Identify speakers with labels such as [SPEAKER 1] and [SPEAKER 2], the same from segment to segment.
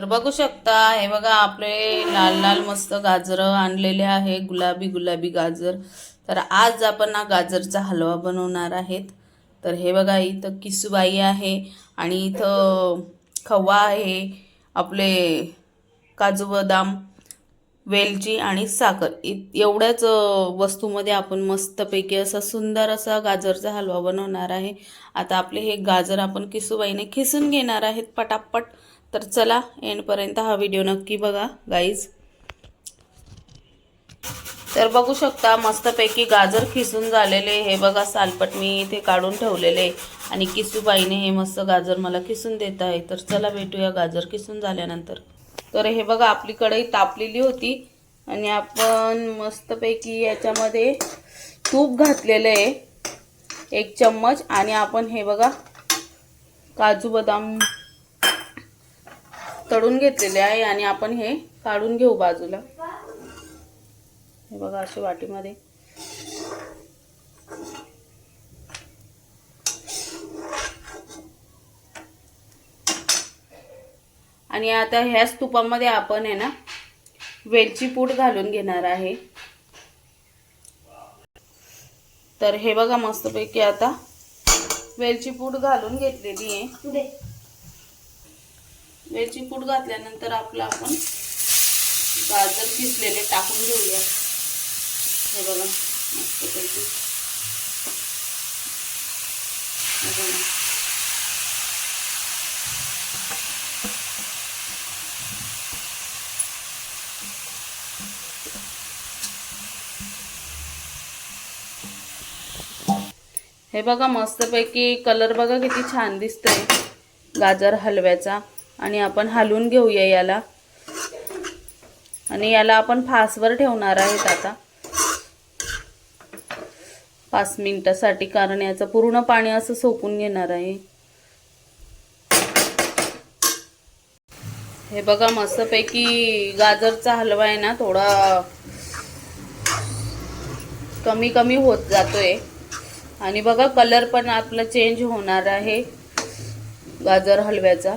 [SPEAKER 1] तर बघू शकता हे बघा आपले लाल लाल मस्त गाजर आणलेले आहे गुलाबी गुलाबी गाजर. तर आज आपण ना गाजरचा हलवा बनवणार आहेत. तर हे बघा इथं किसूबाई आहे आणि इथं खवा आहे आपले काजू बदाम वेलची आणि साखर. इ- एवढ्याच वस्तूमध्ये आपण मस्तपैकी असा सुंदर असा गाजरचा हलवा बनवणार आहे. आता आपले हे गाजर आपण किसूबाईने खिसून घेणार आहेत पटापट. तर चला एंडपर्यंत हा व्हिडिओ नक्की बघा गाईज तर बघू शकता मस्तपैकी गाजर खिसून झालेले हे बघा सालपट मी इथे काढून ठेवलेले आणि किसूबाईने हे मस्त गाजर मला किसून देत आहे. तर चला भेटूया गाजर किसून झाल्यानंतर. तर हे बघा आपली कढई तापलेली होती. आणि आपण मस्तपैकी याच्यामध्ये तूप घातलेलं आहे. एक चम्मच. आणि आपण हे बघा काजू बदाम तळून घेतलेले आहे आणि आपण हे काढून घेऊ बाजूला. हे बघा अशा वाटीमध्ये. आणि आता ह्याच तुपामध्ये आपण आहे ना वेलची पूड घालून घेणार आहे. तर हे बघा मस्तपैकी आता वेलची पूड घालून घेतलेली आहे. वेलची पूड घातल्यानंतर आपलं आपण गाजर किसलेले टाकून घेऊया. हे बघा मस्तपैकी हे बघा. हे बघा मस्तपैकी कलर बघा किती छान दिसतंय. गाजर हलव्याचा. आणि आपण हलवून घेऊया याला. आणि याला आपण फासवर ठेवणार आहेत आता. पाच मिनिटासाठी कारण याचं पूर्ण पाणी असं सोकून घेणार आहे. हे बघा मस्तपैकी गाजरचा हलवा आहे ना थोडा कमी कमी होत जातोय. आणि बघा कलर पण आपला चेंज होणार आहे गाजर हलव्याचा.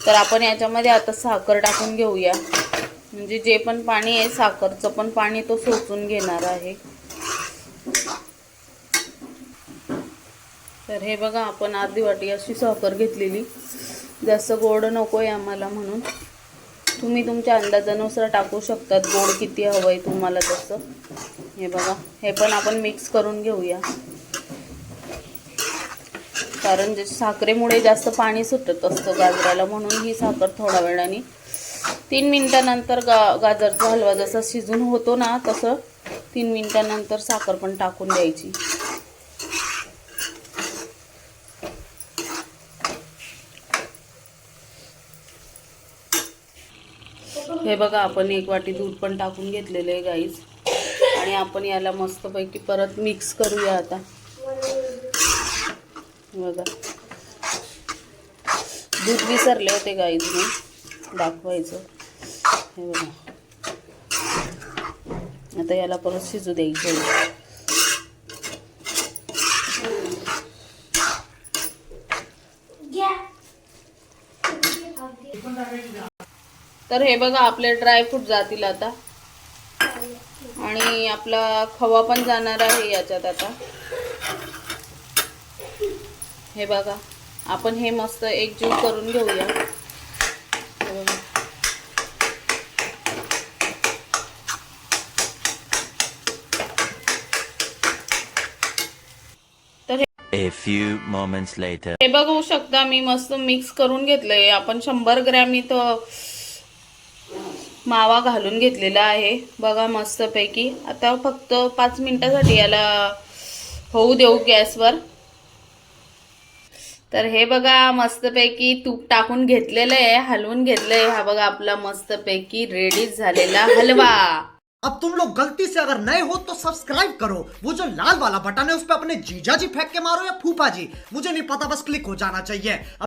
[SPEAKER 1] तर आपण याच्यामध्ये आता साखर टाकून घेऊया. म्हणजे जे पण पाणी आहे साखरचं पण पाणी तो सोचून घेणार आहे. तर हे बघा आपण अर्धी वाटी अशी साखर घेतलेली. जास्त गोड नको आहे आम्हाला म्हणून. तुम्ही तुमच्या अंदाजानुसार टाकू शकतात. गोड किती हवं आहे तुम्हाला तसं. हे बघा हे पण आपण मिक्स करून घेऊया. कारण जे साखरेमुळे जास्त पाणी सुटत असतं गाजराला म्हणून ही साखर थोड्या वेळाने तीन मिनटानंतर गा गाजरचा हलवा जसा शिजून होतो ना तसं तीन मिनटानंतर साखर पण टाकून द्यायची. हे बघा आपण एक वाटी दूध पण टाकून घेतलेलं आहे गाईज आणि आपण याला मस्तपैकी परत मिक्स करूया आता. बघा. दूध विसरले होते गाईज मी. दाखवायचं. हे बघा. आता याला परत शिजू द्यायचं. तर हे बघा आपले ड्रायफ्रूट जातील आता. आणि आपला खवा पण जाणार आहे याच्यात आता. हे बघा आपण हे मस्त एकजीव करून घेऊया. हे
[SPEAKER 2] A few moments later.
[SPEAKER 1] हे बघू शकता मी मस्त मिक्स करून घेतलंय. आपण शंभर ग्रॅम इथं मावा घालून घेतलेला आहे. बघा मस्तपैकी. आता फक्त पाच मिनिटासाठी याला होऊ देऊ गॅसवर. तर हे बघा मस्तपैकी तूप टाकून घेतलेलं आहे हलवून घेतलंय. हा बघा आपला मस्तपैकी रेडी झालेला हलवा.
[SPEAKER 3] अब तुम लोग गलती से अगर नए हो तो सब्सक्राइब करो। वो जो लाल वाला बटन है उस पर अपने जीजा जी फेंक के मारो या फूफा जी मुझे नहीं पता बस क्लिक हो जाना चाहिए।